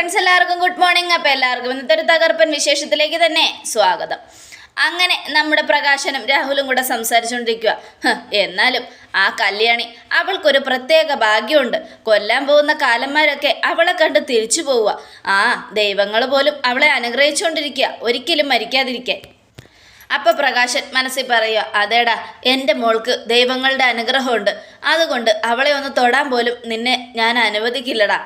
Friends എല്ലാവർക്കും good morning അപ്പോൾ എല്ലാവർക്കും ഇന്നത്തെ ഒരു തകർപ്പൻ വിശേഷത്തിലേക്ക് തന്നെ സ്വാഗതം. അങ്ങനെ നമ്മുടെ പ്രകാശനും രാഹുലും കൂടെ സംസാരിച്ചുകൊണ്ടിരിക്കുക എന്നാലും ആ കല്യാണി അവൾക്കൊരു പ്രത്യേക ഭാഗ്യമുണ്ട്. കൊല്ലാൻ പോകുന്ന കാലന്മാരൊക്കെ അവളെ കണ്ട് തിരിച്ചു പോവുക ആ ദൈവങ്ങൾ പോലും അവളെ അനുഗ്രഹിച്ചുകൊണ്ടിരിക്കുക ഒരിക്കലും മരിക്കാതിരിക്കാൻ. അപ്പൊ പ്രകാശൻ മനസ്സിൽ പറയുക അതേടാ എന്റെ മോൾക്ക് ദൈവങ്ങളുടെ അനുഗ്രഹമുണ്ട്. അതുകൊണ്ട് അവളെ ഒന്ന് തൊടാൻ പോലും നിന്നെ ഞാൻ അനുവദിക്കില്ലടാ.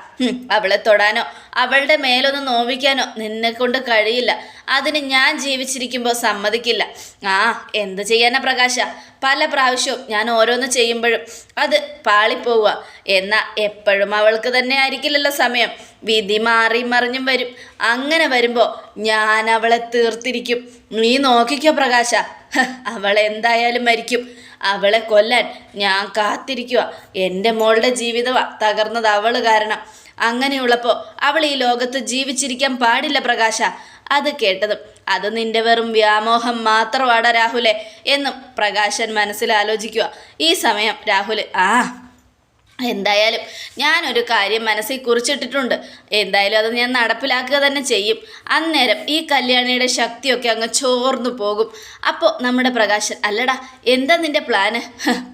അവളെ തൊടാനോ? അവളുടെ മേലൊന്ന് നോവിക്കാനോ? നിന്നെ കൊണ്ട് കഴിയില്ല. അതിന് ഞാൻ ജീവിച്ചിരിക്കുമ്പോൾ സമ്മതിക്കില്ല. ആ എന്ത് ചെയ്യാനാ പ്രകാശ? പല പ്രാവശ്യവും ഞാൻ ഓരോന്ന് ചെയ്യുമ്പോഴും അത് പാളിപ്പോവുക. എന്നാൽ എപ്പോഴും അവൾക്ക് തന്നെ ആയിരിക്കില്ലല്ലോ സമയം. വിധി മാറി മറിഞ്ഞും വരും. അങ്ങനെ വരുമ്പോൾ ഞാൻ അവളെ തീർത്തിരിക്കും. നീ നോക്കിക്കോ പ്രകാശ. അവൾ എന്തായാലും മരിക്കും. അവളെ കൊല്ലാൻ ഞാൻ കാത്തിരിക്കുക എന്റെ മോളുടെ ജീവിതമാണ് തകർന്നത് അവൾ കാരണം. അങ്ങനെയുള്ളപ്പോൾ അവൾ ഈ ലോകത്ത് ജീവിച്ചിരിക്കാൻ പാടില്ല പ്രകാശ. അത് കേട്ടതും അത് നിന്റെ വെറും വ്യാമോഹം മാത്രമാണ് രാഹുലെ എന്നും പ്രകാശൻ മനസ്സിൽ ആലോചിക്കുക ഈ സമയം രാഹുൽ ആ എന്തായാലും ഞാനൊരു കാര്യം മനസ്സിൽ കുറിച്ചിട്ടിട്ടുണ്ട്. എന്തായാലും അത് ഞാൻ നടപ്പിലാക്കുക തന്നെ ചെയ്യും. അന്നേരം ഈ കല്യാണിയുടെ ശക്തിയൊക്കെ അങ്ങ് ചോർന്നു പോകും. അപ്പോൾ നമ്മുടെ പ്രകാശൻ അല്ലടാ എന്താ നിന്റെ പ്ലാന്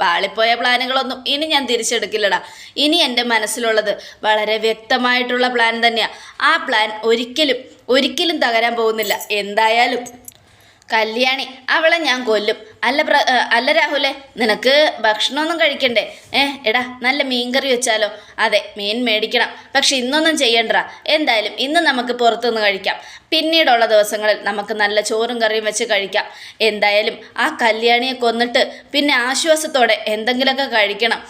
പാളിപ്പോയ പ്ലാനുകളൊന്നും ഇനി ഞാൻ തിരിച്ചെടുക്കില്ലടാ. ഇനി എന്റെ മനസ്സിലുള്ളത് വളരെ വ്യക്തമായിട്ടുള്ള പ്ലാൻ തന്നെയാണ് ആ പ്ലാൻ ഒരിക്കലും ഒരിക്കലും തകരാൻ പോകുന്നില്ല. എന്തായാലും കല്യാണി അവളെ ഞാൻ കൊല്ലും. അല്ല പ്ര അല്ല രാഹുലെ നിനക്ക് ഭക്ഷണമൊന്നും കഴിക്കണ്ടേ? ഏ എടാ നല്ല മീൻകറി വെച്ചാലോ? അതെ മീൻ മേടിക്കണം. പക്ഷെ ഇന്നൊന്നും ചെയ്യണ്ട എന്തായാലും ഇന്ന് നമുക്ക് പുറത്തുനിന്ന് കഴിക്കാം. പിന്നീടുള്ള ദിവസങ്ങളിൽ നമുക്ക് നല്ല ചോറും കറിയും വെച്ച് കഴിക്കാം. എന്തായാലും ആ കല്യാണിയെ കൊന്നിട്ട് പിന്നെ ആശ്വാസത്തോടെ എന്തെങ്കിലുമൊക്കെ കഴിക്കണം.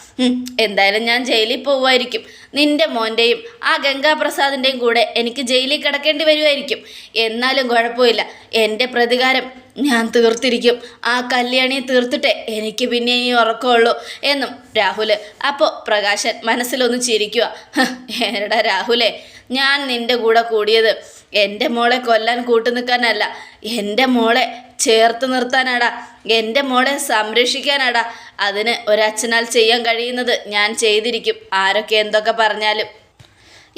എന്തായാലും ഞാൻ ജയിലിൽ പോവുമായിരിക്കും. നിന്റെ മോന്റെയും ആ ഗംഗാപ്രസാദിന്റെയും കൂടെ എനിക്ക് ജയിലിൽ കിടക്കേണ്ടി വരുമായിരിക്കും എന്നാലും കുഴപ്പമില്ല. എന്റെ പ്രതികാരം ഞാൻ തീർത്തിരിക്കും. ആ കല്യാണി തീർത്തിട്ടെ. എനിക്ക് പിന്നെ ഇനി ഉറക്കമുള്ളൂ എന്നും രാഹുൽ അപ്പോൾ പ്രകാശൻ മനസ്സിലൊന്ന് ചിരിക്കുക എടാ രാഹുലേ ഞാൻ നിന്റെ കൂടെ കൂടിയത് എന്റെ മോളെ കൊല്ലാൻ കൂട്ടു നിൽക്കാനല്ല. എന്റെ മോളെ ചേർത്ത് നിർത്താനാടാ. എന്റെ മോളെ സംരക്ഷിക്കാനാടാ. അതിന് ഒരച്ഛനാൽ ചെയ്യാൻ കഴിയുന്നത് ഞാൻ ചെയ്തിരിക്കും. ആരൊക്കെ എന്തൊക്കെ പറഞ്ഞാലും.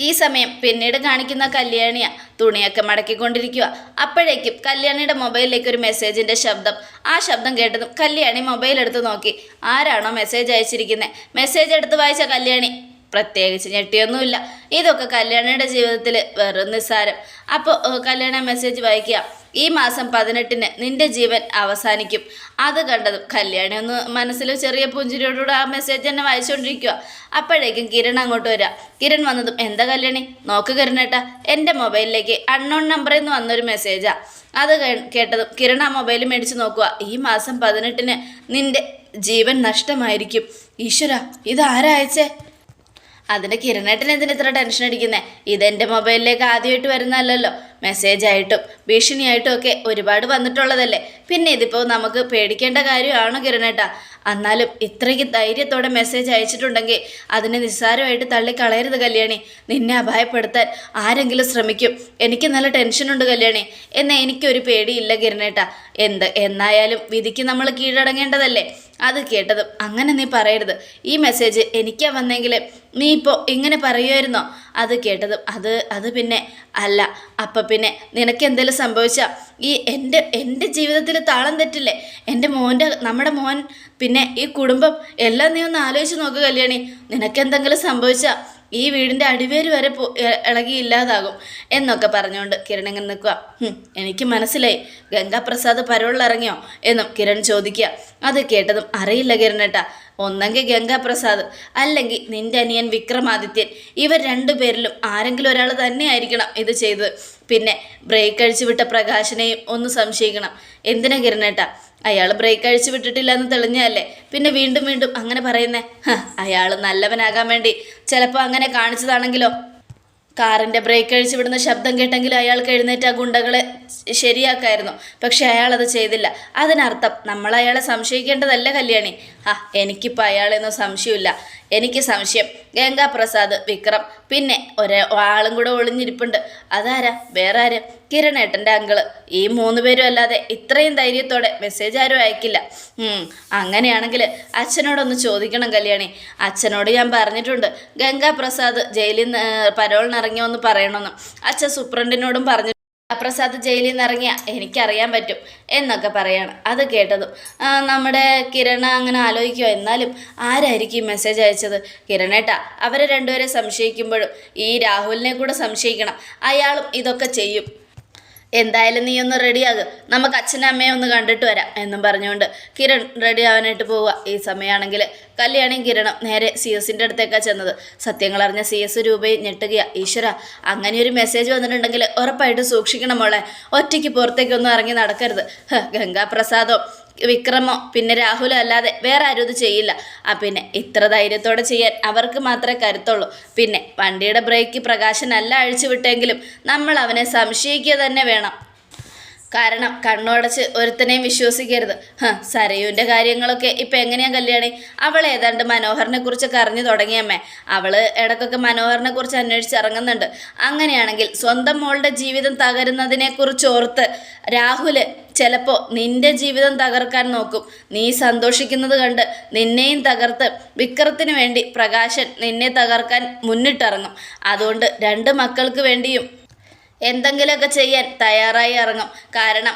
ഈ സമയം പിന്നീട് കാണിക്കുന്ന കല്യാണിയ തുണിയൊക്കെ മടക്കിക്കൊണ്ടിരിക്കുക. അപ്പോഴേക്കും കല്യാണിയുടെ മൊബൈലിലേക്ക് ഒരു മെസ്സേജിന്റെ ശബ്ദം. ആ ശബ്ദം കേട്ടതും കല്യാണി മൊബൈൽ എടുത്ത് നോക്കി. ആരാണോ മെസ്സേജ് അയച്ചിരിക്കുന്നത് മെസ്സേജ് എടുത്ത് വായിച്ച കല്യാണി പ്രത്യേകിച്ച് ഞെട്ടിയൊന്നുമില്ല. ഇതൊക്കെ കല്യാണിയുടെ ജീവിതത്തിൽ വെറും നിസ്സാരം. അപ്പോൾ കല്യാണ മെസ്സേജ് വായിക്കുക. ഈ മാസം പതിനെട്ടിന് നിന്റെ ജീവൻ അവസാനിക്കും. അത് കണ്ടതും കല്യാണി ഒന്ന് മനസ്സിൽ ചെറിയ പുഞ്ചിരിയോടുകൂടെ ആ മെസ്സേജ് തന്നെ വായിച്ചുകൊണ്ടിരിക്കുക അപ്പോഴേക്കും കിരൺ അങ്ങോട്ട് വരാം. കിരൺ വന്നതും എന്താ കല്യാണി? നോക്ക് കിരണേട്ടാ എന്റെ മൊബൈലിലേക്ക് അൺനോൺ നമ്പറിൽ നിന്ന് വന്നൊരു മെസ്സേജാ അത് കേട്ടതും കിരൺ ആ മൊബൈൽ മേടിച്ച് നോക്കുക ഈ മാസം പതിനെട്ടിന് നിന്റെ ജീവൻ നഷ്ടമായിരിക്കും. ഈശ്വര ഇതാരാ അയച്ചേ? അതിന് കിരണേട്ടൻ എന്തിനാ ഇത്ര ടെൻഷൻ അടിക്കുന്നത് ഇതെന്റെ മൊബൈലിലേക്ക് ആദ്യമായിട്ട് വരുന്നതല്ലല്ലോ. മെസ്സേജ് ആയിട്ടും ഭീഷണിയായിട്ടും ഒക്കെ ഒരുപാട് വന്നിട്ടുള്ളതല്ലേ? പിന്നെ ഇതിപ്പോൾ നമുക്ക് പേടിക്കേണ്ട കാര്യമാണോ കിരണേട്ട. എന്നാലും ഇത്രയ്ക്ക് ധൈര്യത്തോടെ മെസ്സേജ് അയച്ചിട്ടുണ്ടെങ്കിൽ അതിനെ നിസ്സാരമായിട്ട് തള്ളിക്കളയരുത് കല്യാണി. നിന്നെ അപായപ്പെടുത്താൻ ആരെങ്കിലും ശ്രമിക്കും. എനിക്ക് നല്ല ടെൻഷനുണ്ട് കല്യാണി. എന്നാൽ എനിക്കൊരു പേടിയില്ല കിരണേട്ട. എന്ത് എന്നായാലും വിധിക്ക് നമ്മൾ കീഴടങ്ങേണ്ടതല്ലേ? അത് കേട്ടതും അങ്ങനെ നീ പറയരുത്. ഈ മെസ്സേജ് എനിക്കാ വന്നെങ്കിൽ നീ ഇപ്പോൾ ഇങ്ങനെ പറയുമായിരുന്നോ അത് കേട്ടതും അത് അത് പിന്നെ അല്ല. അപ്പം പിന്നെ നിനക്ക് എന്തെങ്കിലും സംഭവിച്ചാൽ ഈ എന്റെ എന്റെ ജീവിതത്തിൽ താളം തെറ്റില്ലേ? എന്റെ മോന്റെ നമ്മുടെ മോൻ പിന്നെ ഈ കുടുംബം എല്ലാം നീ ഒന്ന് ആലോചിച്ച് നോക്ക് കല്യാണി. നിനക്ക് എന്തെങ്കിലും സംഭവിച്ചാൽ ഈ വീടിന്റെ അടിവേര് വരെ പോ ഇളകി ഇല്ലാതാകും എന്നൊക്കെ പറഞ്ഞുകൊണ്ട് കിരൺ ഇങ്ങനെ നിൽക്കുക എനിക്ക് മനസ്സിലായി. ഗംഗാപ്രസാദ് പരവുള്ളിറങ്ങിയോ എന്നും കിരൺ ചോദിക്കുക. അത് കേട്ടതും അറിയില്ല കിരണേട്ടാ ഒന്നെങ്കിൽ ഗംഗാപ്രസാദ് അല്ലെങ്കിൽ നിന്റെ അനിയൻ വിക്രമാദിത്യൻ. ഇവർ രണ്ടുപേരിലും ആരെങ്കിലും ഒരാൾ തന്നെ ആയിരിക്കണം ഇത് ചെയ്തത്. പിന്നെ ബ്രേക്ക് അഴിച്ചു വിട്ട പ്രകാശനെയും ഒന്ന് സംശയിക്കണം. എന്തിനാ കിരണേട്ടാ അയാൾ ബ്രേക്ക് അഴിച്ചു വിട്ടിട്ടില്ല എന്ന് തെളിഞ്ഞല്ലേ പിന്നെ വീണ്ടും വീണ്ടും അങ്ങനെ പറയുന്നേ അയാൾ നല്ലവനാകാൻ വേണ്ടി ചിലപ്പോൾ അങ്ങനെ കാണിച്ചതാണെങ്കിലോ? കാറിന്റെ ബ്രേക്ക് അഴിച്ചു വിടുന്ന ശബ്ദം കേട്ടെങ്കിലും അയാൾക്ക് എഴുന്നേറ്റ് ആ ഗുണ്ടകളെ ശരിയാക്കായിരുന്നു. പക്ഷെ അയാൾ അത് ചെയ്തില്ല. അതിനർത്ഥം നമ്മൾ അയാളെ സംശയിക്കേണ്ടതല്ല കല്യാണി? ആ എനിക്കിപ്പോൾ അയാളെന്നും സംശയമില്ല എനിക്ക് സംശയം ഗംഗാപ്രസാദ് വിക്രം പിന്നെ ഒരേ ആളും കൂടെ ഒളിഞ്ഞിരിപ്പുണ്ട്. അതാരാ? വേറെ ആര് കിരണേട്ടന്റെ അങ്കിൾ. ഈ മൂന്ന് പേരും അല്ലാതെ ഇത്രയും ധൈര്യത്തോടെ മെസ്സേജ് ആരും അയക്കില്ല. അങ്ങനെയാണെങ്കിൽ അച്ഛനോടൊന്ന് ചോദിക്കണം കല്യാണി. അച്ഛനോട് ഞാൻ പറഞ്ഞിട്ടുണ്ട് ഗംഗാപ്രസാദ് ജയിലിൽ നിന്ന് പരോളിനിറങ്ങിയോ എന്ന് പറയണമെന്ന്. അച്ഛൻ സൂപ്രണ്ടിനോടും പറഞ്ഞു പ്രസാദ് ജയിലിൽ നിന്ന് ഇറങ്ങിയ എനിക്കറിയാൻ പറ്റും എന്നൊക്കെ പറയാണ്. അത് കേട്ടതും. നമ്മുടെ കിരണ അങ്ങനെ ആലോചിക്കുക എന്നാലും ആരായിരിക്കും ഈ മെസ്സേജ് അയച്ചത്? കിരണേട്ടാ അവരെ രണ്ടുപേരെ സംശയിക്കുമ്പോഴും ഈ രാഹുലിനെ കൂടെ സംശയിക്കണം. അയാളും ഇതൊക്കെ ചെയ്യും. എന്തായാലും നീ ഒന്ന് റെഡിയാകും നമുക്ക് അച്ഛനും അമ്മയെ ഒന്ന് കണ്ടിട്ട് വരാം എന്നും പറഞ്ഞുകൊണ്ട് കിരൺ റെഡി ആവാനായിട്ട് പോവുക. ഈ സമയമാണെങ്കിൽ കല്യാണിയും കിരണം നേരെ സി എസിന്റെ അടുത്തേക്കാണ് ചെന്നത്. സത്യങ്ങൾ അറിഞ്ഞ സി എസ് രൂപയും ഞെട്ടുകയാ. ഈശ്വര അങ്ങനെ ഒരു മെസ്സേജ് വന്നിട്ടുണ്ടെങ്കിൽ ഉറപ്പായിട്ട് സൂക്ഷിക്കണം മോളെ. ഒറ്റയ്ക്ക് പുറത്തേക്കൊന്നും ഇറങ്ങി നടക്കരുത്. ഗംഗാപ്രസാദോ. വിക്രമോ പിന്നെ രാഹുലോ അല്ലാതെ വേറെ ആരും ഇത് ചെയ്യില്ല. ആ പിന്നെ ഇത്ര ധൈര്യത്തോടെ ചെയ്യാൻ അവർക്ക് മാത്രമേ കരുത്തുള്ളൂ. പിന്നെ വണ്ടിയുടെ ബ്രേക്ക് പ്രകാശനല്ല അഴിച്ചു വിട്ടെങ്കിലും നമ്മൾ അവനെ സംശയിക്കുക തന്നെ വേണം. കാരണം കണ്ണുടച്ച് ഒരുത്തനെയും വിശ്വസിക്കരുത്. ഹ സരയുവിന്റെ കാര്യങ്ങളൊക്കെ ഇപ്പം എങ്ങനെയാ കല്യാണി? അവൾ ഏതാണ്ട് മനോഹറിനെ കുറിച്ചൊക്കെ അറിഞ്ഞു തുടങ്ങിയമ്മേ. അവൾ ഇടക്കൊക്കെ മനോഹറിനെ കുറിച്ച് അന്വേഷിച്ച് ഇറങ്ങുന്നുണ്ട് അങ്ങനെയാണെങ്കിൽ സ്വന്തം മോളുടെ ജീവിതം തകരുന്നതിനെക്കുറിച്ച് ഓർത്ത് രാഹുൽ ചിലപ്പോൾ നിന്റെ ജീവിതം തകർക്കാൻ നോക്കും. നീ സന്തോഷിക്കുന്നത് കണ്ട് നിന്നെയും തകർത്ത് വിക്രത്തിന് വേണ്ടി പ്രകാശൻ നിന്നെ തകർക്കാൻ മുന്നിട്ടിറങ്ങും. അതുകൊണ്ട് രണ്ട് മക്കൾക്ക് വേണ്ടിയും എന്തെങ്കിലുമൊക്കെ ചെയ്യാൻ തയ്യാറായി ഇറങ്ങും. കാരണം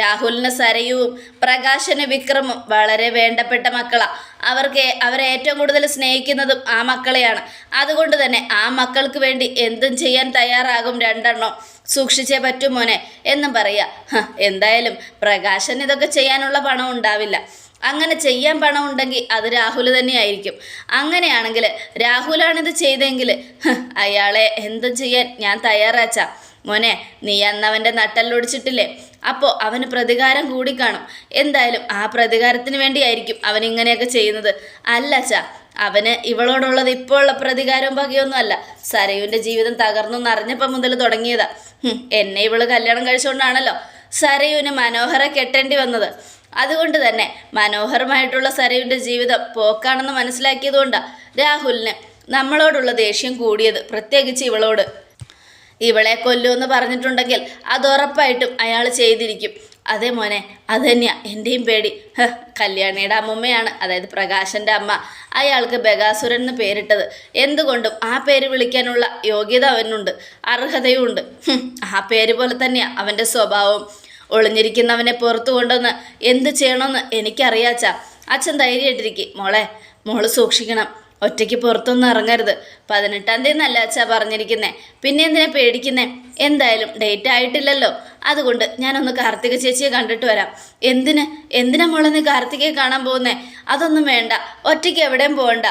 രാഹുലിന് സരയുവും പ്രകാശന് വിക്രമും വളരെ വേണ്ടപ്പെട്ട മക്കളാണ് അവർക്ക് അവരെ ഏറ്റവും കൂടുതൽ സ്നേഹിക്കുന്നതും ആ മക്കളെയാണ്. അതുകൊണ്ട് തന്നെ ആ മക്കൾക്ക് വേണ്ടി എന്തും ചെയ്യാൻ തയ്യാറാകും രണ്ടെണ്ണം സൂക്ഷിച്ചേ പറ്റൂ മോനെ എന്നും പറയാ. എന്തായാലും പ്രകാശന് ഇതൊക്കെ ചെയ്യാനുള്ള പണം ഉണ്ടാവില്ല. അങ്ങനെ ചെയ്യാൻ പണം ഉണ്ടെങ്കിൽ അത് രാഹുൽ തന്നെയായിരിക്കും. അങ്ങനെയാണെങ്കിൽ രാഹുലാണിത് ചെയ്തെങ്കിൽ അയാളെ എന്തും ചെയ്യാൻ ഞാൻ തയ്യാറാച്ചാ. മോനെ നീ അന്ന് അവന്റെ നട്ടല്ലൊടിച്ചിട്ടില്ലേ അപ്പോൾ അവന് പ്രതികാരം കൂടിക്കാണും എന്തായാലും ആ പ്രതികാരത്തിന് വേണ്ടിയായിരിക്കും അവൻ ഇങ്ങനെയൊക്കെ ചെയ്യുന്നത്. അല്ല ചാ അവന് ഇവളോടുള്ളത് ഇപ്പോൾ ഉള്ള പ്രതികാരവും പകയൊന്നും അല്ല സരയുവിന്റെ ജീവിതം തകർന്നു എന്നറിഞ്ഞപ്പം മുതൽ തുടങ്ങിയതാ. എന്നെ ഇവൾ കല്യാണം കഴിച്ചുകൊണ്ടാണല്ലോ സരയുവിന് മനോഹര കെട്ടേണ്ടി വന്നത്. അതുകൊണ്ട് തന്നെ മനോഹരമായിട്ടുള്ള സരയുടെ ജീവിതം പോക്കാണെന്ന് മനസ്സിലാക്കിയതുകൊണ്ടാണ് രാഹുലിന് നമ്മളോടുള്ള ദേഷ്യം കൂടിയത് പ്രത്യേകിച്ച് ഇവളോട്. ഇവളെ കൊല്ലുമെന്ന് പറഞ്ഞിട്ടുണ്ടെങ്കിൽ അത് ഉറപ്പായിട്ടും അയാൾ ചെയ്തിരിക്കും. അതേ മോനെ അത് തന്നെയാ എന്റെയും പേടി. കല്യാണിയുടെ അമ്മുമ്മയാണ് അതായത് പ്രകാശന്റെ അമ്മ അയാൾക്ക് ബഗാസുരൻ എന്ന് പേരിട്ടത്. എന്തുകൊണ്ടും ആ പേര് വിളിക്കാനുള്ള യോഗ്യത അവനുണ്ട് അർഹതയുമുണ്ട്. ഉണ്ട് ആ പേര് പോലെ തന്നെയാണ് അവന്റെ സ്വഭാവം ഒളിഞ്ഞിരിക്കുന്നവനെ പുറത്തു കൊണ്ടുവന്ന് എന്ത് ചെയ്യണമെന്ന് എനിക്കറിയാച്ച. അച്ഛൻ ധൈര്യമായിട്ടിരിക്കും. മോളെ മോൾ സൂക്ഷിക്കണം. ഒറ്റയ്ക്ക് പുറത്തൊന്നും ഇറങ്ങരുത്. പതിനെട്ടാം തീയതി നല്ല അച്ഛാ പറഞ്ഞിരിക്കുന്നേ. പിന്നെ എന്തിനാ പേടിക്കുന്നേ? എന്തായാലും ഡേറ്റ് ആയിട്ടില്ലല്ലോ. അതുകൊണ്ട് ഞാനൊന്ന് കാർത്തിക ചേച്ചിയെ കണ്ടിട്ട് വരാം. എന്തിന്? എന്തിനാ മോളെ നീ കാർത്തികയെ കാണാൻ പോകുന്നേ? അതൊന്നും വേണ്ട. ഒറ്റയ്ക്ക് എവിടെയും പോകണ്ട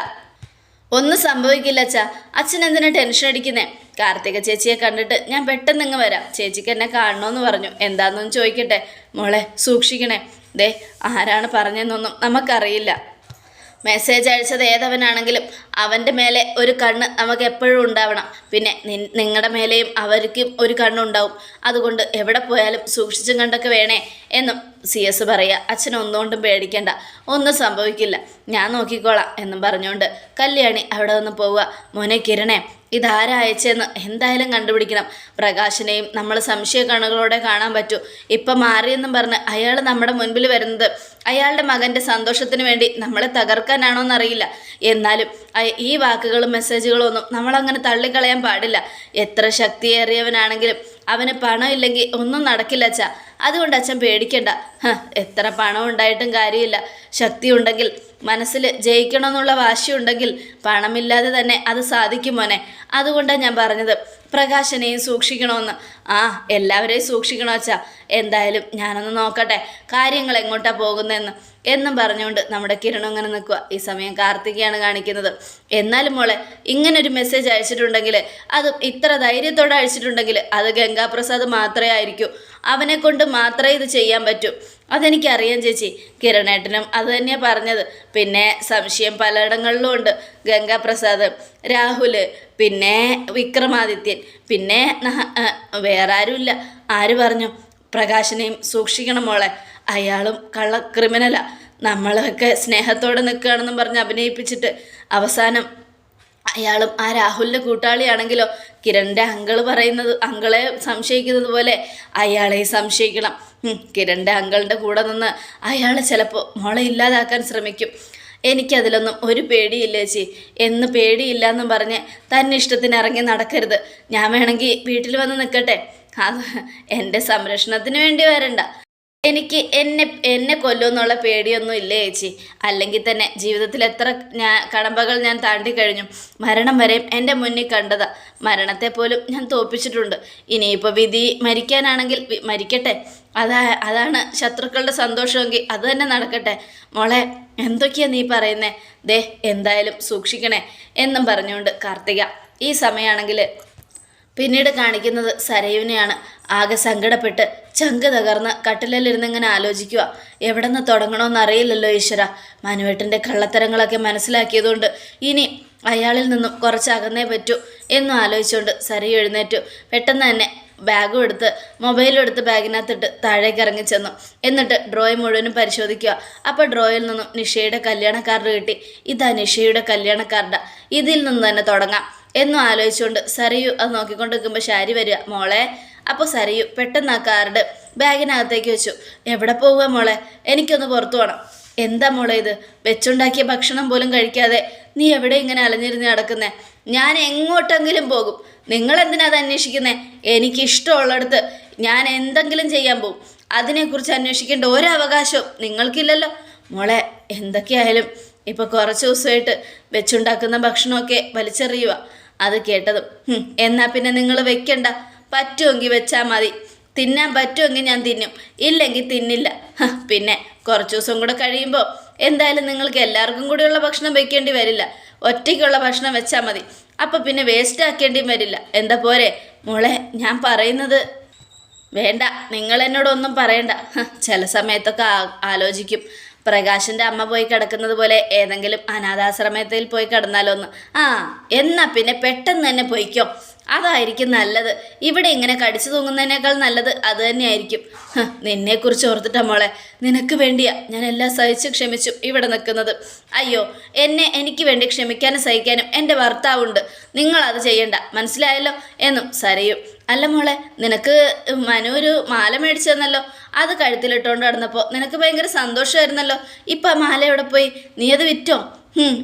ഒന്നും സംഭവിക്കില്ല അച്ഛാ. അച്ഛൻ എന്തിനാ ടെൻഷൻ അടിക്കുന്നേ? കാർത്തിക ചേച്ചിയെ കണ്ടിട്ട് ഞാൻ പെട്ടെന്ന് ഇങ്ങ് വരാം. ചേച്ചിക്ക് എന്നെ കാണണമെന്ന് പറഞ്ഞു. എന്താണെന്നൊന്നും ചോദിക്കട്ടെ? മോളെ സൂക്ഷിക്കണേ. ദേ ആരാണ് പറഞ്ഞതെന്നൊന്നും നമുക്കറിയില്ല. മെസ്സേജ് അയച്ചത് ഏതവനാണെങ്കിലും അവന്റെ മേലെ ഒരു കണ്ണ് നമുക്ക് എപ്പോഴും ഉണ്ടാവണം. പിന്നെ നിങ്ങളുടെ മേലെയും അവർക്കും ഒരു കണ്ണുണ്ടാവും. അതുകൊണ്ട് എവിടെ പോയാലും സൂക്ഷിച്ചും കണ്ടൊക്കെ വേണേ എന്നും സി എസ് പറയുക അച്ഛനൊന്നുകൊണ്ടും പേടിക്കണ്ട ഒന്നും സംഭവിക്കില്ല. ഞാൻ നോക്കിക്കോളാം എന്നും പറഞ്ഞുകൊണ്ട് കല്യാണി അവിടെ നിന്ന് പോവുക. മോനെ കിരണേ ഇതാരയച്ചെന്ന് എന്തായാലും കണ്ടുപിടിക്കണം. പ്രകാശിനെയും നമ്മൾ സംശയ കണ്ണുകളോടെ കാണാൻ പറ്റൂ. ഇപ്പം മാറിയെന്നും പറഞ്ഞ് അയാൾ നമ്മുടെ മുൻപിൽ വരുന്നത് അയാളുടെ മകന്റെ സന്തോഷത്തിന് വേണ്ടി നമ്മളെ തകർക്കാനാണോ എന്നറിയില്ല. എന്നാലും ഈ വാക്കുകളും മെസ്സേജുകളും ഒന്നും നമ്മളങ്ങനെ തള്ളിക്കളയാൻ പാടില്ല. എത്ര ശക്തിയേറിയവനാണെങ്കിലും അവന് പണമില്ലെങ്കിൽ ഒന്നും നടക്കില്ല അച്ഛാ. അതുകൊണ്ട് അച്ഛൻ പേടിക്കണ്ട. എത്ര പണം ഉണ്ടായിട്ടും കാര്യമില്ല. ശക്തി ഉണ്ടെങ്കിൽ മനസ്സിൽ ജയിക്കണമെന്നുള്ള വാശിയുണ്ടെങ്കിൽ പണമില്ലാതെ തന്നെ അത് സാധിക്കും മോനെ. അതുകൊണ്ടാണ് ഞാൻ പറഞ്ഞത് പ്രകാശനെയും സൂക്ഷിക്കണമെന്ന്. ആ എല്ലാവരെയും സൂക്ഷിക്കണോ അച്ഛാ. എന്തായാലും ഞാനൊന്ന് നോക്കട്ടെ കാര്യങ്ങൾ എങ്ങോട്ടാണ് പോകുന്നതെന്ന്. എന്നും പറഞ്ഞുകൊണ്ട് നമ്മുടെ കിരണം ഇങ്ങനെ നിൽക്കുക ഈ സമയം കാർത്തികയാണ് കാണിക്കുന്നത്. എന്നാലും മോളെ ഇങ്ങനൊരു മെസ്സേജ് അയച്ചിട്ടുണ്ടെങ്കിൽ അതും ഇത്ര ധൈര്യത്തോടെ അയച്ചിട്ടുണ്ടെങ്കിൽ അത് ഗംഗാപ്രസാദ് മാത്രമേ ആയിരിക്കൂ. അവനെ കൊണ്ട് മാത്രമേ ഇത് ചെയ്യാൻ പറ്റൂ. അതെനിക്കറിയാം ചേച്ചി. കിരണേട്ടനും അത് തന്നെയാണ് പറഞ്ഞത്. പിന്നെ സംശയം പലയിടങ്ങളിലും ഉണ്ട്. ഗംഗാപ്രസാദ് രാഹുൽ പിന്നെ വിക്രമാദിത്യൻ പിന്നെ വേറെ ആരുമില്ല ആര് പറഞ്ഞു? പ്രകാശനെയും സൂക്ഷിക്കണം മോളെ. അയാളും കള്ള ക്രിമിനലാ നമ്മളൊക്കെ സ്നേഹത്തോടെ നിൽക്കുകയാണെന്നും പറഞ്ഞ് അഭിനയിപ്പിച്ചിട്ട് അവസാനം അയാളും ആ രാഹുലിന്റെ കൂട്ടാളിയാണെങ്കിലോ കിരണിന്റെ അങ്കിൾ പറയുന്നത് അങ്കളെ സംശയിക്കുന്നത് പോലെ അയാളെ സംശയിക്കണം. കിരണിന്റെ അങ്കിളിന്റെ കൂടെ നിന്ന് അയാൾ ചിലപ്പോൾ മോളെ ഇല്ലാതാക്കാൻ ശ്രമിക്കും. എനിക്കതിലൊന്നും ഒരു പേടിയില്ല ചേച്ചി. എന്ന് പേടിയില്ല എന്നും പറഞ്ഞ് തന്നെ ഇഷ്ടത്തിന് ഇറങ്ങി നടക്കരുത്. ഞാൻ വേണമെങ്കിൽ വീട്ടിൽ വന്ന് നിൽക്കട്ടെ. അത് എന്റെ സംരക്ഷണത്തിന് വേണ്ടി വരണ്ട. എനിക്ക് എന്നെ എന്നെ കൊല്ലുമെന്നുള്ള പേടിയൊന്നും ഇല്ല ചേച്ചി? അല്ലെങ്കിൽ തന്നെ ജീവിതത്തിൽ എത്ര ഞാൻ കടമ്പകൾ ഞാൻ താണ്ടി കഴിഞ്ഞു. മരണം വരെയും എന്റെ മുന്നിൽ കണ്ടതാ. മരണത്തെ പോലും ഞാൻ തോപ്പിച്ചിട്ടുണ്ട് ഇനിയിപ്പോൾ വിധി മരിക്കാനാണെങ്കിൽ മരിക്കട്ടെ. അതാ അതാണ് ശത്രുക്കളുടെ സന്തോഷമെങ്കിൽ അത് തന്നെ നടക്കട്ടെ. മോളെ എന്തൊക്കെയാ നീ പറയുന്നേ? ദേ എന്തായാലും സൂക്ഷിക്കണേ എന്നും പറഞ്ഞുകൊണ്ട് കാർത്തിക ഈ സമയമാണെങ്കിൽ പിന്നീട് കാണിക്കുന്നത് സരയുവിനെയാണ്. ആകെ സങ്കടപ്പെട്ട് ചങ്ക് തകർന്ന് കട്ടിലിരുന്ന് ഇങ്ങനെ ആലോചിക്കുക. എവിടെ നിന്ന് തുടങ്ങണമെന്ന് അറിയില്ലല്ലോ ഈശ്വര. മനുവേട്ടന്റെ കള്ളത്തരങ്ങളൊക്കെ മനസ്സിലാക്കിയതുകൊണ്ട് ഇനി അയാളിൽ നിന്നും കുറച്ച് അകന്നേ പറ്റൂ എന്നും ആലോചിച്ചുകൊണ്ട് സരയു എഴുന്നേറ്റു. പെട്ടെന്ന് തന്നെ ബാഗും എടുത്ത് മൊബൈലും എടുത്ത് ബാഗിനകത്തിട്ട് താഴേക്ക് ഇറങ്ങി ചെന്നു. എന്നിട്ട് ഡ്രോയിങ് മുഴുവനും പരിശോധിക്കുക. അപ്പോൾ ഡ്രോയിൽ നിന്നും നിഷയുടെ കല്യാണ കാർഡ് കിട്ടി. ഇതാ നിഷയുടെ കല്യാണ കാർഡ് ഇതിൽ നിന്ന് തന്നെ തുടങ്ങാം. എന്നും ആലോചിച്ചുകൊണ്ട് സരയു അത് നോക്കിക്കൊണ്ട് നിൽക്കുമ്പോൾ ശാരി വരിക മോളെ അപ്പോൾ സരയു പെട്ടെന്ന് ആ കാർഡ് ബാഗിനകത്തേക്ക് വെച്ചു. എവിടെ പോവുക മോളെ? എനിക്കൊന്ന് പുറത്തു പോകണം എന്താ മോളെ ഇത്? വെച്ചുണ്ടാക്കിയ ഭക്ഷണം പോലും കഴിക്കാതെ നീ എവിടെ ഇങ്ങനെ അലഞ്ഞിരുന്ന് നടക്കുന്നേ? ഞാൻ എങ്ങോട്ടെങ്കിലും പോകും. നിങ്ങൾ എന്തിനാ അത് അന്വേഷിക്കുന്നേ? എനിക്ക് ഇഷ്ടമുള്ളിടത്ത് ഞാൻ എന്തെങ്കിലും ചെയ്യാൻ പോകും. അതിനെക്കുറിച്ച് അന്വേഷിക്കേണ്ട ഒരു അവകാശവും നിങ്ങൾക്കില്ലല്ലോ. മോളെ എന്തൊക്കെയായാലും ഇപ്പോൾ കുറച്ച് ദിവസമായിട്ട് വെച്ചുണ്ടാക്കുന്ന ഭക്ഷണമൊക്കെ വലിച്ചെറിയുക അത് കേട്ടതും. "ഹും, എന്നാ പിന്നെ നിങ്ങൾ വെക്കണ്ട. പറ്റുമെങ്കിൽ വെച്ചാൽ മതി. തിന്നാൻ പറ്റുമെങ്കിൽ ഞാൻ തിന്നും. ഇല്ലെങ്കിൽ തിന്നില്ല. പിന്നെ കുറച്ച് ദിവസം കൂടെ കഴിയുമ്പോൾ എന്തായാലും നിങ്ങൾക്ക് എല്ലാവർക്കും കൂടിയുള്ള ഭക്ഷണം വെക്കേണ്ടി വരില്ല. ഒറ്റയ്ക്കുള്ള ഭക്ഷണം വെച്ചാൽ മതി. അപ്പം പിന്നെ വേസ്റ്റ് ആക്കേണ്ടിയും വരില്ല. എന്താ പോരെ? മോളെ ഞാൻ പറയുന്നത് വേണ്ട. നിങ്ങൾ എന്നോടൊന്നും പറയണ്ട ചില സമയത്തൊക്കെ ആലോചിക്കും. പ്രകാശിന്റെ അമ്മ പോയി കിടക്കുന്നത് പോലെ ഏതെങ്കിലും അനാഥാശ്രമത്തിൽ പോയി കിടന്നാലോന്ന് ആ എന്നാ പിന്നെ പെട്ടെന്ന് തന്നെ പോയിക്കോ. അതായിരിക്കും നല്ലത്. ഇവിടെ ഇങ്ങനെ കടിച്ചു തൂങ്ങുന്നതിനേക്കാൾ നല്ലത് അത് തന്നെയായിരിക്കും. നിന്നെ നിന്നെക്കുറിച്ച് ഓർത്തിട്ടാ മോളെ. നിനക്ക് വേണ്ടിയാ ഞാൻ എല്ലാം സഹിച്ച് ക്ഷമിച്ചു ഇവിടെ നിൽക്കുന്നത്. അയ്യോ എന്നെ എനിക്ക് വേണ്ടി ക്ഷമിക്കാനും സഹിക്കാനും എന്റെ ഭർത്താവുണ്ട്. നിങ്ങളത് ചെയ്യണ്ട. മനസ്സിലായല്ലോ? എന്നും സരയും. അല്ല മോളെ നിനക്ക് മനു ഒരു മാല മേടിച്ചു തന്നല്ലോ. അത് കഴുത്തിലിട്ടുകൊണ്ട് നടന്നപ്പോൾ നിനക്ക് ഭയങ്കര സന്തോഷമായിരുന്നല്ലോ. ഇപ്പം ആ മാല എവിടെ പോയി? നീ അത് വിറ്റോ?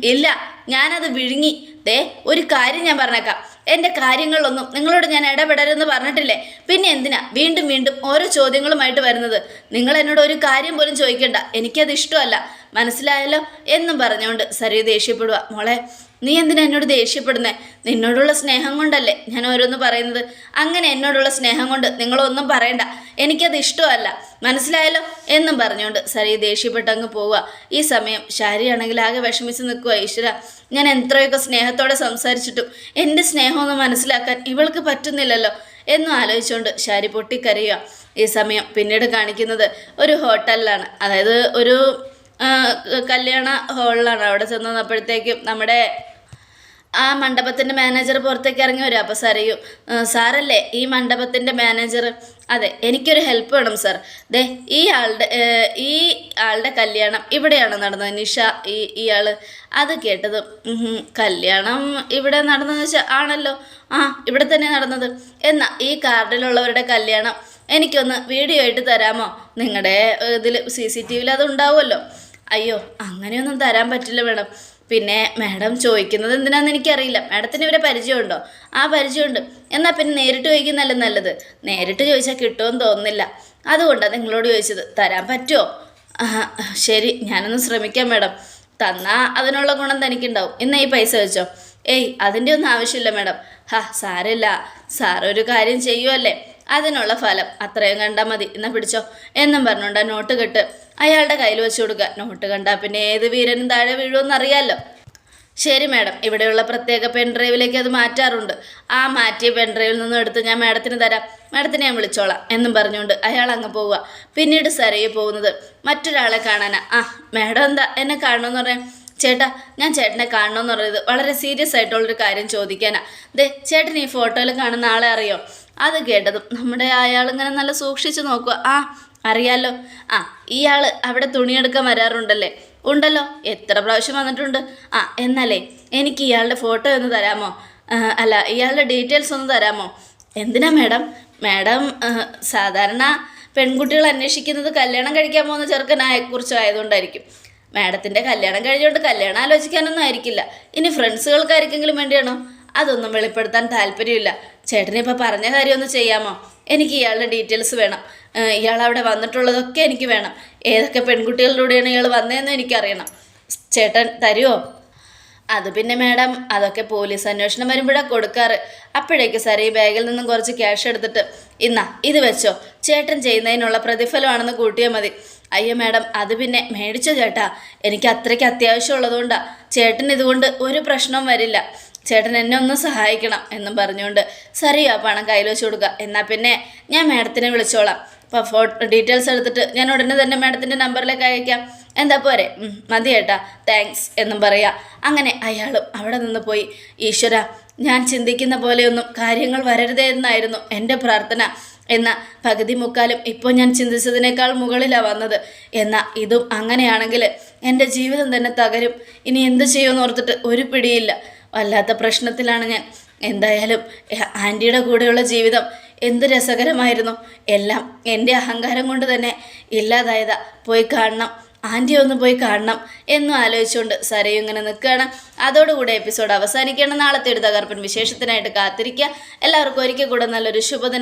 ഇല്ല. ഞാനത് വിഴുങ്ങി. ദേ ഒരു കാര്യം ഞാൻ പറഞ്ഞേക്കാം. എന്റെ കാര്യങ്ങളിലൊന്നും നിങ്ങളോട് ഞാൻ ഇടപെടരുതെന്ന് പറഞ്ഞിട്ടില്ലേ? പിന്നെ എന്തിനാ വീണ്ടും വീണ്ടും ഓരോ ചോദ്യങ്ങളുമായിട്ട് വരുന്നത്? നിങ്ങൾ എന്നോട് ഒരു കാര്യം പോലും ചോദിക്കണ്ട. എനിക്കത് ഇഷ്ടമല്ല. മനസ്സിലായല്ലോ? എന്നും പറഞ്ഞുകൊണ്ട് സരി ദേഷ്യപ്പെടുക മോളെ നീ എന്തിനാ എന്നോട് ദേഷ്യപ്പെടുന്നേ? നിന്നോടുള്ള സ്നേഹം കൊണ്ടല്ലേ ഞാൻ ഓരോന്ന് പറയുന്നത്? അങ്ങനെ എന്നോടുള്ള സ്നേഹം കൊണ്ട് നിങ്ങളൊന്നും പറയണ്ട. എനിക്കത് ഇഷ്ടമല്ല. മനസ്സിലായല്ലോ? എന്നും പറഞ്ഞുകൊണ്ട് സരി ദേഷ്യപ്പെട്ടങ്ങ് പോവുക. ഈ സമയം ശാരിയാണെങ്കിൽ ആകെ വിഷമിച്ച് നിൽക്കുക ഈശ്വര. ഞാൻ എത്രയൊക്കെ സ്നേഹത്തോടെ സംസാരിച്ചിട്ടും എന്റെ സ്നേഹമൊന്നും മനസ്സിലാക്കാൻ ഇവൾക്ക് പറ്റുന്നില്ലല്ലോ എന്നും ആലോചിച്ചുകൊണ്ട് ശാരി പൊട്ടിക്കരയുക. ഈ സമയം പിന്നീട് കാണിക്കുന്നത് ഒരു ഹോട്ടലിലാണ്. അതായത് ഒരു കല്യാണ ഹോളിലാണ്. അവിടെ ചെന്നപ്പോഴത്തേക്കും നമ്മുടെ ആ മണ്ഡപത്തിന്റെ മാനേജർ പുറത്തേക്ക് ഇറങ്ങി വരും. അപ്പോൾ സരയും സാറല്ലേ ഈ മണ്ഡപത്തിന്റെ മാനേജർ അതെ എനിക്കൊരു ഹെൽപ്പ് വേണം സാർ ദേ ഈ ആളുടെ ഈ ആളുടെ കല്യാണം ഇവിടെയാണ് നടന്നത്. നിഷ ഈ ഇയാൾ അത് കേട്ടത് കല്യാണം ഇവിടെ നടന്നതെന്ന് വെച്ചാൽ ആണല്ലോ. ആ ഇവിടെ തന്നെ നടന്നത്. എന്നാൽ ഈ കാർഡിലുള്ളവരുടെ കല്യാണം എനിക്കൊന്ന് വീഡിയോ ആയിട്ട് തരാമോ? നിങ്ങളുടെ ഇതിൽ സി സി ടി വിയിൽ അത് ഉണ്ടാവുമല്ലോ. അയ്യോ അങ്ങനെയൊന്നും തരാൻ പറ്റില്ല മേഡം പിന്നെ മാഡം ചോദിക്കുന്നത് എന്തിനാന്ന് എനിക്കറിയില്ല. മാഡത്തിന് ഇവരെ പരിചയമുണ്ടോ? ആ പരിചയമുണ്ട്. എന്നാൽ പിന്നെ നേരിട്ട് ചോദിക്കുന്നതല്ലേ നല്ലത്? നേരിട്ട് ചോദിച്ചാൽ കിട്ടുമെന്ന് തോന്നുന്നില്ല. അതുകൊണ്ടാണ് നിങ്ങളോട് ചോദിച്ചത്. തരാൻ പറ്റുമോ ശരി ഞാനൊന്ന് ശ്രമിക്കാം മാഡം. തന്നാൽ അതിനുള്ള ഗുണം തനിക്കുണ്ടാവും. എന്നാൽ ഈ പൈസ വെച്ചോ? ഏയ് അതിന്റെ ഒന്നും ആവശ്യമില്ല മാഡം. ഹാ സാരമില്ല. സാറൊരു കാര്യം ചെയ്യുമല്ലേ അതിനുള്ള ഫലം അത്രയും കണ്ടാൽ മതി. എന്നാ പിടിച്ചോ. എന്നും പറഞ്ഞുകൊണ്ട് നോട്ട് കെട്ട്. അയാളുടെ കയ്യിൽ വെച്ച് കൊടുക്കുക. നോട്ട് കണ്ടാൽ പിന്നെ ഏത് വീരനും താഴെ വീഴുമെന്ന് അറിയാമല്ലോ ശരി മാഡം ഇവിടെയുള്ള പ്രത്യേക പെൻ ഡ്രൈവിലേക്ക് അത് മാറ്റാറുണ്ട്. ആ മാറ്റിയ പെൻ ഡ്രൈവിൽ നിന്നും എടുത്ത് ഞാൻ മാഡത്തിന് തരാം. മാഡത്തിനെ ഞാൻ വിളിച്ചോളാം. എന്നും പറഞ്ഞുകൊണ്ട് അയാൾ അങ്ങ് പോവുക. പിന്നീട് സരയെ പോകുന്നത് മറ്റൊരാളെ കാണാനാ. ആ മാഡം എന്താ എന്നെ കാണണമെന്ന് പറയാം ചേട്ടാ ഞാൻ ചേട്ടനെ കാണണമെന്ന് പറയുന്നത് വളരെ സീരിയസ് ആയിട്ടുള്ളൊരു കാര്യം ചോദിക്കാനാ. ദേ ചേട്ടൻ ഈ ഫോട്ടോയിൽ കാണുന്ന ആളെ അറിയോ? അത് കേട്ടതും. നമ്മുടെ അയാളിങ്ങനെ നല്ല സൂക്ഷിച്ച് നോക്കുക. ആ അറിയാലോ. ആ ഇയാൾ അവിടെ തുണിയെടുക്കാൻ വരാറുണ്ടല്ലേ? ഉണ്ടല്ലോ. എത്ര പ്രാവശ്യം വന്നിട്ടുണ്ട്? ആ എന്നാലേ എനിക്ക് ഇയാളുടെ ഫോട്ടോ ഒന്ന് തരാമോ? അല്ല ഇയാളുടെ ഡീറ്റെയിൽസ് ഒന്ന് തരാമോ? എന്തിനാ മാഡം? മാഡം സാധാരണ പെൺകുട്ടികൾ അന്വേഷിക്കുന്നത് കല്യാണം കഴിക്കാൻ പോകുന്ന ചെറുക്കനായ കുറിച്ചോ ആയതുകൊണ്ടായിരിക്കും. മാഡത്തിന്റെ കല്യാണം കഴിഞ്ഞുകൊണ്ട് കല്യാണം ആലോചിക്കാനൊന്നും ആയിരിക്കില്ല. ഇനി ഫ്രണ്ട്സുകൾക്കാർക്കെങ്കിലും വേണ്ടിയാണോ? അതൊന്നും വെളിപ്പെടുത്താൻ താല്പര്യമില്ല. ചേട്ടനെ ഇപ്പോൾ പറഞ്ഞ കാര്യം ഒന്ന് ചെയ്യാമോ? എനിക്ക് ഇയാളുടെ ഡീറ്റെയിൽസ് വേണം. ഇയാൾ അവിടെ വന്നിട്ടുള്ളതൊക്കെ എനിക്ക് വേണം. ഏതൊക്കെ പെൺകുട്ടികളിലൂടെയാണ് ഇയാൾ വന്നതെന്ന് എനിക്കറിയണം. ചേട്ടൻ തരുമോ അത് പിന്നെ മാഡം അതൊക്കെ പോലീസ് അന്വേഷണം വരുമ്പോഴാണ് കൊടുക്കാറ്. അപ്പോഴേക്ക് സാർ ഈ ബാഗിൽ നിന്നും കുറച്ച് ക്യാഷ് എടുത്തിട്ട് ഇന്നാ ഇത് വെച്ചോ. ചേട്ടൻ ചെയ്യുന്നതിനുള്ള പ്രതിഫലമാണെന്ന് കൂട്ടിയാൽ മതി. അയ്യോ മാഡം അത് പിന്നെ മേടിച്ചോ ചേട്ടാ. എനിക്ക് അത്രയ്ക്ക് അത്യാവശ്യം ഉള്ളതുകൊണ്ടാണ് ചേട്ടൻ ഇതുകൊണ്ട് ഒരു പ്രശ്നവും വരില്ല. ചേട്ടൻ എന്നെ ഒന്ന് സഹായിക്കണം എന്നും പറഞ്ഞുകൊണ്ട് സറിയോ പണം കയ്യിൽ വെച്ച് കൊടുക്കുക എന്നാൽ പിന്നെ ഞാൻ മാഡത്തിനെ വിളിച്ചോളാം. അപ്പോൾ ഫോട്ടോ ഡീറ്റെയിൽസ് എടുത്തിട്ട് ഞാൻ ഉടനെ തന്നെ മാഡത്തിന്റെ നമ്പറിലേക്ക് അയക്കാം. എന്താ പോരെ? മതി ഏട്ടാ. താങ്ക്സ് എന്നും പറയാം. അങ്ങനെ അയാളും അവിടെ നിന്ന് പോയി. ഈശ്വര ഞാൻ ചിന്തിക്കുന്ന പോലെയൊന്നും കാര്യങ്ങൾ വരരുതേ എന്നായിരുന്നു എന്റെ പ്രാർത്ഥന. എന്ന പകുതി മുക്കാലും ഇപ്പോൾ ഞാൻ ചിന്തിച്ചതിനേക്കാൾ മുകളിലാണ് വന്നത്. എന്നാൽ ഇതും അങ്ങനെയാണെങ്കിൽ എന്റെ ജീവിതം തന്നെ തകരും. ഇനി എന്ത് ചെയ്യുമെന്ന് ഓർത്തിട്ട് ഒരു പിടിയില്ല. വല്ലാത്ത പ്രശ്നത്തിലാണ് ഞാൻ. എന്തായാലും ആന്റിയുടെ കൂടെയുള്ള ജീവിതം എന്ത് രസകരമായിരുന്നു. എല്ലാം എന്റെ അഹങ്കാരം കൊണ്ട് തന്നെ ഇല്ലാതായതാ. പോയി കാണണം. ആന്റി ഒന്ന് പോയി കാണണം എന്നും ആലോചിച്ചുകൊണ്ട് സരയും ഇങ്ങനെ നിൽക്കുകയാണ്. അതോടുകൂടെ എപ്പിസോഡ് അവസാനിക്കുകയാണ്. നാളത്തെ ഒരു തകർപ്പൻ വിശേഷത്തിനായിട്ട് കാത്തിരിക്കുക. എല്ലാവർക്കും ഒരിക്കൽ കൂടെ നല്ലൊരു ശുഭദിനം